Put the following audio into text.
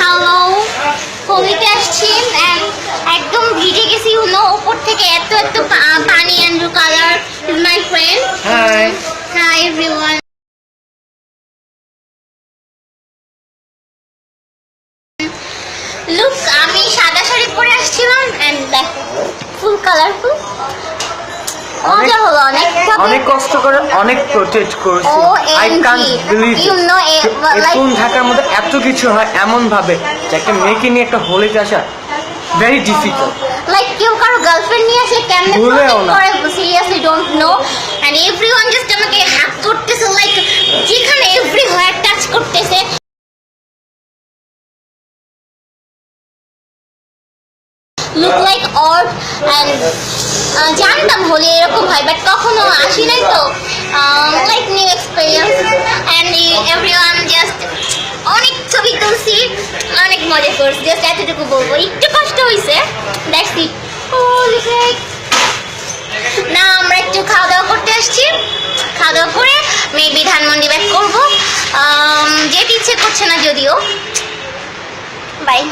Hello কবিতে আসছি। একদম ভিজে গেছি হলো ওপর থেকে এত এত পানি and colour my friend hi hi everyone look আমি সাদা শাড়ি পরে আসছিলাম এন্ড দেখো ফুল কালারফুল মজা হলো অনেক। অনেক কষ্ট করে অনেক প্রোটেক্ট করেছি। আই কান্ট বিলিভ ঢাকার মধ্যে এত কিছু হয় এমন ভাবে যে একটা মেয়েকে নিয়ে একটা হোলিতে আসা ভেরি ডিফিকাল্ট লাইক কেউ কারও গার্লফ্রেন্ড নিয়ে আসলে কেমনে না। করে? Seriously don't know look like odd and জানতাম হলে এরকম হয় বাট কখনো আসি নাই তো। Like new experience and everyone just অনেক ছবি তুলছি অনেক মজা করছি জাস্ট এতটুকু বলব। একটু কষ্ট হয়েছে দ্যাটস না আমরা একটু খাওয়া দাওয়া করতে আসছি। খাওয়া দাওয়া করে মেবি ধানমন্ডি ব্যাক করব। Um, যেতে ইচ্ছে করছে না যদিও। বাই